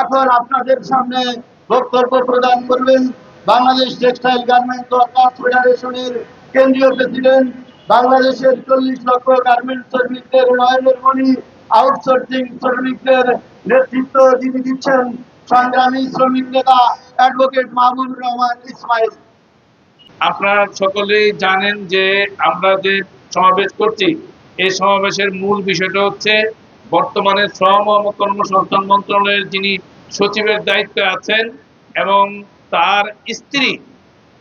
এখন আপনাদের সামনে বক্তব্য প্রদান করবেন বাংলাদেশ টেক্সটাইল গার্মেন্টস ওয়ার্কার্স ফেডারেশনের কেন্দ্রীয় প্রেসিডেন্ট, বাংলাদেশের চল্লিশ লক্ষ গার্মেন্টস শ্রমিকদের নয়নের মণি আউটসোর্সিং শ্রমিকদের নেতৃত্ব যিনি দিচ্ছেন সংগ্রামী শ্রমিক নেতা অ্যাডভোকেট মাহবুবুর রহমান ইসমাইল। আপনারা সকলেই জানেন যে আমরা যে সমাবেশ করছি, এই সমাবেশের মূল বিষয়টা হচ্ছে বর্তমানে শ্রম ও কর্মসংস্থান মন্ত্রণালয়ের যিনি সচিবের দায়িত্বে আছেন এবং তার স্ত্রী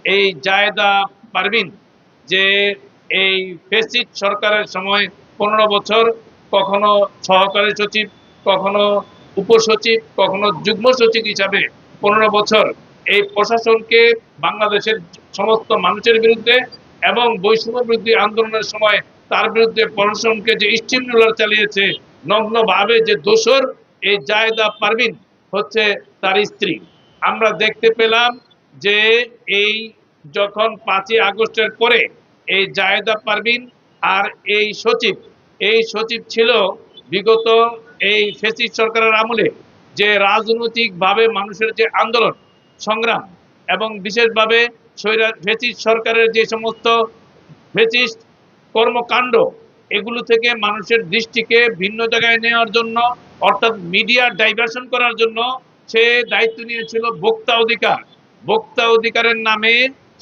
এই জায়দা পারভিন, যে এই ফেসিড সরকারের সময় পনেরো বছর, কখনো সহকারী সচিব, কখনো উপসচিব, কখনো যুগ্ম সচিব হিসাবে পনেরো বছর এই প্রশাসনকে বাংলাদেশের সমস্ত মানুষের বিরুদ্ধে এবং বৈষম্য বিরোধী আন্দোলনের সময় তার বিরুদ্ধে প্রশাসনকে যে স্টিম চালিয়েছে নগ্নভাবে যে দোষর এই জায়দা পারভিন হচ্ছে তার স্ত্রী। আমরা দেখতে পেলাম যে এই যখন পাঁচই আগস্টের পরে এই জায়দা পারভিন আর এই সচিব এই সচিব ছিল বিগত এই ফেসিস সরকারের আমলে যে রাজনৈতিকভাবে মানুষের যে আন্দোলন, সংগ্রাম এবং বিশেষভাবে ফেসিস সরকারের যে সমস্ত ফেসিস্ট কর্মকাণ্ড এগুলো থেকে মানুষের দৃষ্টিকে ভিন্ন জায়গায় নেওয়ার জন্য, অর্থাৎ মিডিয়া ডাইভার্সন করার জন্য সে দায়িত্ব নিয়েছিল ভোক্তা অধিকার। ভোক্তা অধিকারের নামে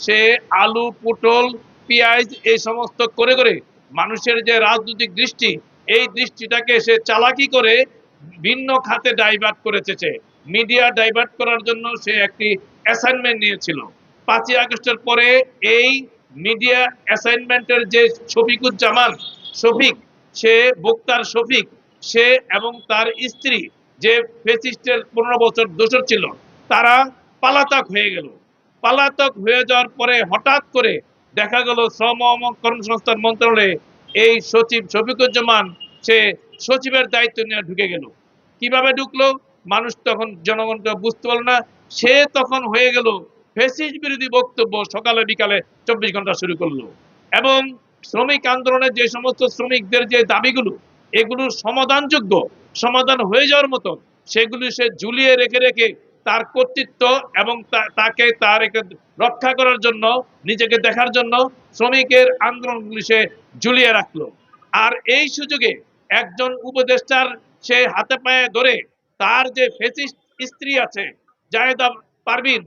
সে আলু, পটল, পেঁয়াজ এই সমস্ত করে করে মানুষের যে রাজনৈতিক দৃষ্টি, এই দৃষ্টিটাকে সে চালাকি করে ভিন্ন খাতে ডাইভার্ট করেছে মিডিয়া ডাইভার্ট করার জন্য সে একটি অ্যাসাইনমেন্ট নিয়েছিল। পাঁচই আগস্টের পরে এই মিডিয়া অ্যাসাইনমেন্টের যে শফিকুজ্জামান শফিক, সে বক্তার শফিক, সে এবং তার স্ত্রী যে ফেসিস্টের পনেরো বছর দোষর ছিল, তারা পালাতক হয়ে গেল। পালাতক হয়ে যাওয়ার পরে হঠাৎ করে দেখা গেল শ্রম কর্মসংস্থান মন্ত্রণালয়ে এই সচিব শফিকুজ্জামান, সে সচিবের দায়িত্ব নিয়ে ঢুকে গেল। কীভাবে ঢুকলো? মানুষ তখন জনগণকে বুঝতে পারল না। সে তখন হয়ে গেল ফেসিস বিরোধী বক্তব্য সকালে বিকালে চব্বিশ ঘণ্টা শুরু করল। এবং শ্রমিক আন্দোলনের যে সমস্ত শ্রমিকদের যে দাবিগুলো এগুলো সমাধানযোগ্য সমাধান হয়ে যাওয়ার মতো সেগুলি সে ঝুলিয়ে রেখে রেখে তার কর্তৃত্ব এবং তাকে তার রক্ষা করার জন্য, নিজেকে দেখার জন্য শ্রমিকের আন্দোলনগুলি সে ঝুলিয়ে রাখল। আর এই সুযোগে একজন উপদেষ্টার সে হাতে পায়ে ধরে তার যে ফেসিস্ট স্ত্রী আছে জাহেদা পারভিন,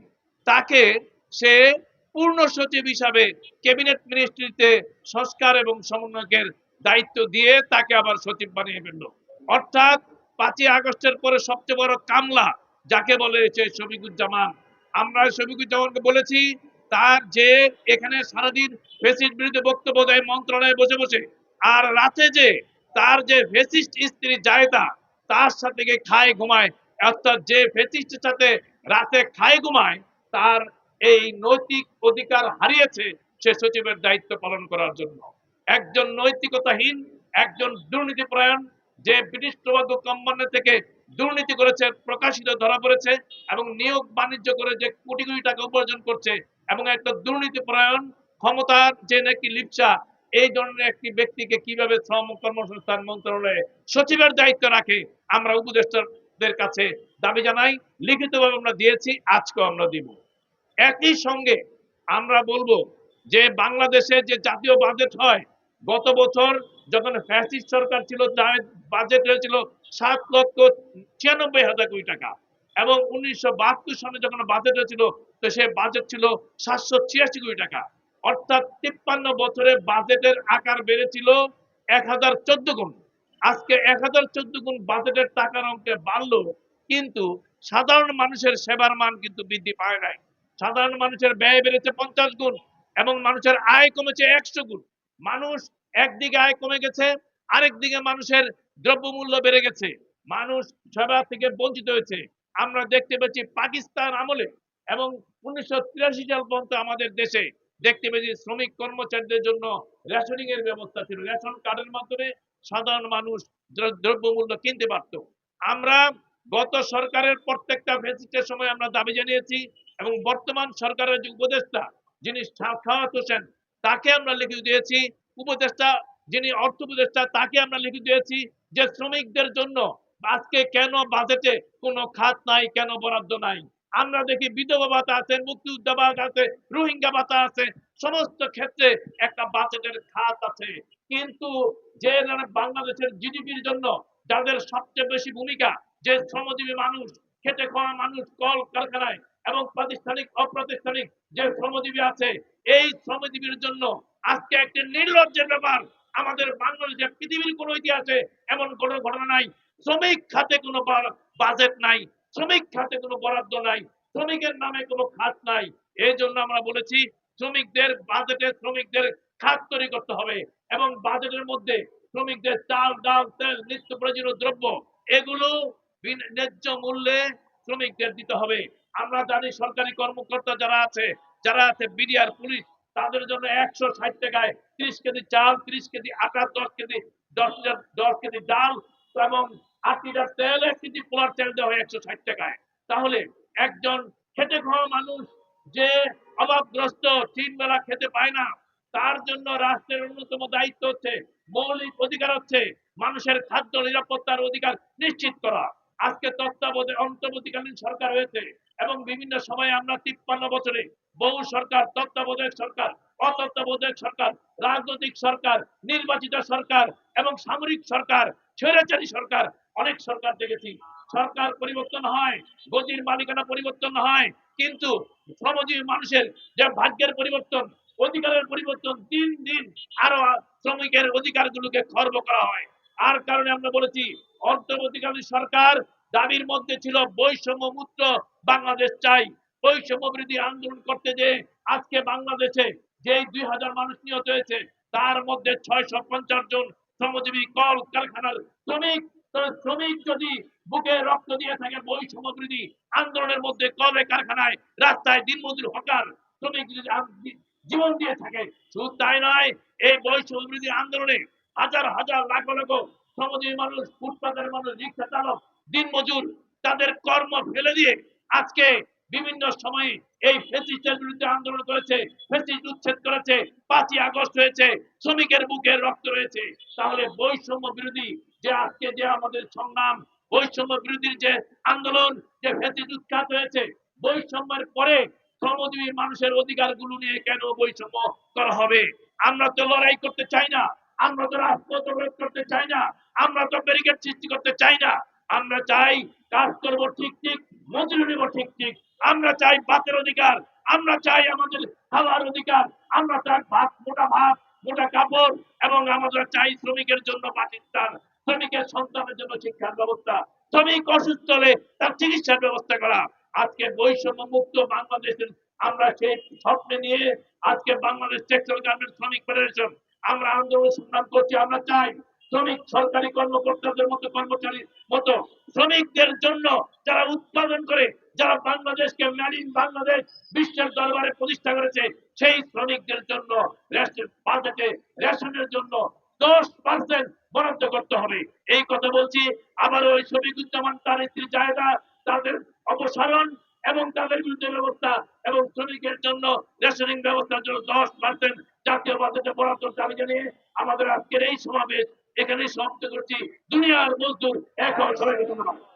তাকে সে পূর্ণ সচিব হিসাবে ক্যাবিনেট মিনিস্ট্রিতে সংস্কার এবং সমন্বয়কের দায়িত্ব দিয়ে তাকে আবার সচিব বানিয়ে ফেলল। অর্থাৎ পাঁচই আগস্টের পরে সবচেয়ে বড় কামলা যাকে বলে হচ্ছে শফিকুজ্জামান। আমরা শফিকুজ্জামানকে বলেছি, তার যে এখানে সারাদিন ফেসিস্ট বিরুদ্ধে বক্তব্য দেয়, মন্ত্রণালয়ে বসে বসে, আর রাতে যে তার যে ফেসিস্ট স্ত্রী জায়দা, তার সাথে গিয়ে খায় ঘুমায়। অর্থাৎ যে ফেসিস্টের সাথে রাতে খায় ঘুমায়, তার এই নৈতিক অধিকার হারিয়েছে সে সচিবের দায়িত্ব পালন করার জন্য। একজন নৈতিকতাহীন, একজন দুর্নীতিপরায়ণ যে ব্রিটিশ টোবাকো কোম্পানি থেকে দুর্নীতি করেছে, প্রকাশিত ধরা পড়েছে এবং নিয়োগ বাণিজ্য করে যে কোটি কোটি টাকা উপার্জন করছে এবং একটা দুর্নীতিপরায়ণ ক্ষমতার যে নাকি লিপসা, এই ধরনের একটি ব্যক্তিকে কীভাবে শ্রম কর্মসংস্থান মন্ত্রণালয়ে সচিবের দায়িত্ব রাখে, আমরা উপদেষ্টাদের কাছে দাবি জানাই। লিখিতভাবে আমরা দিয়েছি, আজকেও আমরা দিব। একই সঙ্গে আমরা বলব যে বাংলাদেশে যে জাতীয় বাজেট হয়, গত বছর যখন ফ্যাসিস্ট সরকার ছিল বাজেট হয়েছিল সাত লক্ষ ছিয়ানব্বই হাজার কোটি টাকা। এবং উনিশশো বাহাত্তর সালে যখন বাজেট হয়েছিল, তো সে বাজেট ছিল সাতশো ছিয়াশি কোটি টাকা। অর্থাৎ তিপ্পান্ন বছরে বাজেটের আকার বেড়েছিল এক হাজার চোদ্দ গুণ। আজকে এক হাজার চোদ্দ গুণ বাজেটের টাকার অঙ্কে বাড়লো, কিন্তু সাধারণ মানুষের সেবার মান কিন্তু বৃদ্ধি পায় নাই। সাধারণ মানুষের ব্যয় বেড়েছে পঞ্চাশ গুণ এবং মানুষের আয় কমেছে একশো গুণ। মানুষ একদিকে আয় কমে গেছে আরেক দিকে মানুষের দ্রব্যমূল্য বেড়ে গেছে। মানুষ সেবা থেকে বঞ্চিত হয়েছে। আমরা দেখতে পাচ্ছি পাকিস্তান আমলে এবং উনিশশো তিরাশি সাল পর্যন্ত আমাদের দেশে দেখতে পেয়েছি শ্রমিক কর্মচারীদের জন্য রেশনিং এর ব্যবস্থা ছিল। রেশন কার্ডের মাধ্যমে সাধারণ মানুষ দ্র- দ্রব্যমূল্য কিনতে পারত। আমরা গত সরকারের প্রত্যেকটা ফেসিটের সময় আমরা দাবি জানিয়েছি এবং বর্তমান সরকারের যে উপদেষ্টা যিনি সাখাওয়াত হোসেন, তাকে আমরা লিখিত দিয়েছি। উপদেষ্টা যিনি অর্থ উপদেষ্টা, তাকে আমরা লিখিত দিয়েছি যে শ্রমিকদের জন্য আজকে কেন বাজেটে কোনো খাত নাই, কেন বরাদ্দ নাই। আমরা দেখি বিধবা ভাতা আছে, মুক্তিযোদ্ধা ভাতা আছে, রোহিঙ্গা ভাতা আছে, সমস্ত ক্ষেত্রে একটা বাজেটের খাত আছে। কিন্তু যে বাংলাদেশের জিডিপির জন্য যাদের সবচেয়ে বেশি ভূমিকা, যে শ্রমজীবী মানুষ, খেটে খাওয়া মানুষ, কল, কারখানায় এবং প্রাতিষ্ঠানিক, অপ্রাতিষ্ঠানিক যে শ্রমজীবী আছে, এই শ্রমজীবীর জন্য আজকে একটি নির্লজ্জের ব্যাপার। আমাদের বাংলাদেশে পৃথিবীর কোন ইতিহাসে এমন কোনো ঘটনা নাই। শ্রমিক খাতে কোনো বাজেট নাই, শ্রমিক খাতে কোনো বরাদ্দ নাই, শ্রমিকের নামে কোনো খাত নাই। এই জন্য আমরা বলেছি, শ্রমিকদের বাজেটে শ্রমিকদের খাত তৈরি করতে হবে এবং বাজেটের মধ্যে শ্রমিকদের চাল, ডাল, তেল, নিত্য প্রয়োজনীয় দ্রব্য, এগুলো ন্যায্য মূল্যে শ্রমিকদের দিতে হবে। আমরা জানি সরকারি কর্মকর্তা যারা আছে যারা আছে বিডিআর, পুলিশ, তাদের জন্য একশো ষাট টাকায় ত্রিশ কেজি চাল, ত্রিশ কেজি আটা, দশ কেজি দশ লিটার- দশ কেজি ডাল এবং আট লিটার তেল, এক কেজি পোলার তেল দেওয়া হয় একশো ষাট টাকায়। তাহলে একজন খেটে খাওয়া মানুষ যে অভাবগ্রস্ত, তিন বেলা খেতে পায় না, তার জন্য রাষ্ট্রের অন্যতম দায়িত্ব হচ্ছে মৌলিক অধিকার হচ্ছে মানুষের খাদ্য নিরাপত্তার অধিকার নিশ্চিত করা। আজকে তত্ত্বাবধায়ক অন্তর্বর্তীকালীন সরকার হয়েছে এবং বিভিন্ন সময়ে আমরা তিপ্পান্ন বছরে বহু সরকার, তত্ত্বাবধায়ক সরকার, অতত্ত্বাবধায়ক সরকার, রাজনৈতিক সরকার, নির্বাচিত সরকার এবং সামরিক সরকার, স্বৈরাচারী সরকার, অনেক সরকার দেখেছি। সরকার পরিবর্তন হয় গদির মালিকানা পরিবর্তন হয়, কিন্তু শ্রমজীবী মানুষের যে ভাগ্যের পরিবর্তন, অধিকারের পরিবর্তন দিন দিন আরও শ্রমিকের অধিকারগুলোকে খর্ব করা হয়। আর কারণে আমরা বলেছি, অন্তর্বর্তীকালীন সরকার দাবির মধ্যে ছিল বৈষম্য মুক্ত বাংলাদেশ চাই। বৈষম্য বিরোধী আন্দোলন করতে যে আজকে বাংলাদেশে যে দুই হাজার মানুষ নিহত হয়েছে, তার মধ্যে ছয়শো পঞ্চাশ জন শ্রমজীবী কল কারখানার শ্রমিক শ্রমিক যদি বুকে রক্ত দিয়ে থাকে বৈষম্য বিরোধী আন্দোলনের মধ্যে কলে কারখানায় রাস্তায় দিনমজুর হকার শ্রমিক যদি জীবন দিয়ে থাকে, শুধু তাই নয়, এই বৈষম্য বিরোধী আন্দোলনে হাজার হাজার লাখ লাখ শ্রমজীবী মানুষ, ফুটপাতের মানুষ, রিক্সা চালক দিনমজুর তাদের কর্ম ফেলে দিয়ে আজকে বিভিন্ন সময়ে এই ফেসিস্টের বিরুদ্ধে আন্দোলন করেছে, ফেসিস্ট উচ্ছেদ করেছে, পাঁচই আগস্ট হয়েছে, শ্রমিকের বুকে রক্ত রয়েছে। তাহলে বৈষম্য বিরোধী যে আজকে যে আমাদের সংগ্রাম, বৈষম্য বিরোধীর যে আন্দোলন, যে ফেসিস্ট উৎখাত হয়েছে, বৈষম্যের পরে শ্রমজীবী মানুষের অধিকারগুলো নিয়ে কেন বৈষম্য করা হবে? আমরা তো লড়াই করতে চাই না। আমরা তো রাজপথ অবরোধ করতে চাই না, আমরা তো ব্যারিকেড সৃষ্টি করতে চাই না। আমরা চাই কাজ করব ঠিক ঠিক, মজুরি নেব ঠিক ঠিক। আমরা চাই ভাতের অধিকার, আমরা চাই আমাদের খাওয়ার অধিকার। আমরা চাই ভাত মোটা ভাত, মোটা কাপড় এবং আমরা চাই শ্রমিকের জন্য বাসস্থান শ্রমিকের সন্তানের জন্য শিক্ষার ব্যবস্থা। শ্রমিক অসুস্থ হলে তার চিকিৎসার ব্যবস্থা করা। আজকে বৈষম্য মুক্ত বাংলাদেশের আমরা সেই স্বপ্নে নিয়ে আজকে বাংলাদেশ টেক্সটাইল গার্মেন্টস শ্রমিক ফেডারেশন আমরা আন্দোলন সংগ্রাম করছি, আমরা চাই শ্রমিক সরকারি কর্মকর্তাদের মতো কর্মচারীর মতো, শ্রমিকদের জন্য যারা উৎপাদন করে, যারা বাংলাদেশকে মেড ইন বাংলাদেশ বিশ্বের দরবারে প্রতিষ্ঠা করেছে, সেই শ্রমিকদের জন্য রেশনের জন্য দশ পার্সেন্ট বরাদ্দ করতে হবে। এই কথা বলছি আবার ওই শফিকুজ্জামান তার স্ত্রী জায়গা তাদের অপসারণ এবং তাদের বিরুদ্ধে ব্যবস্থা এবং শ্রমিকের জন্য রেশনিং ব্যবস্থার জন্য দশ পার্সেন্ট জাতীয় বাজেটে বরাদ্দ দাবি জানিয়ে আমাদের আজকের এই সমাবেশ, এখানেই সমাপ্ত করছি। দুনিয়ার মজদুর এখন সবাইকে ধন্যবাদ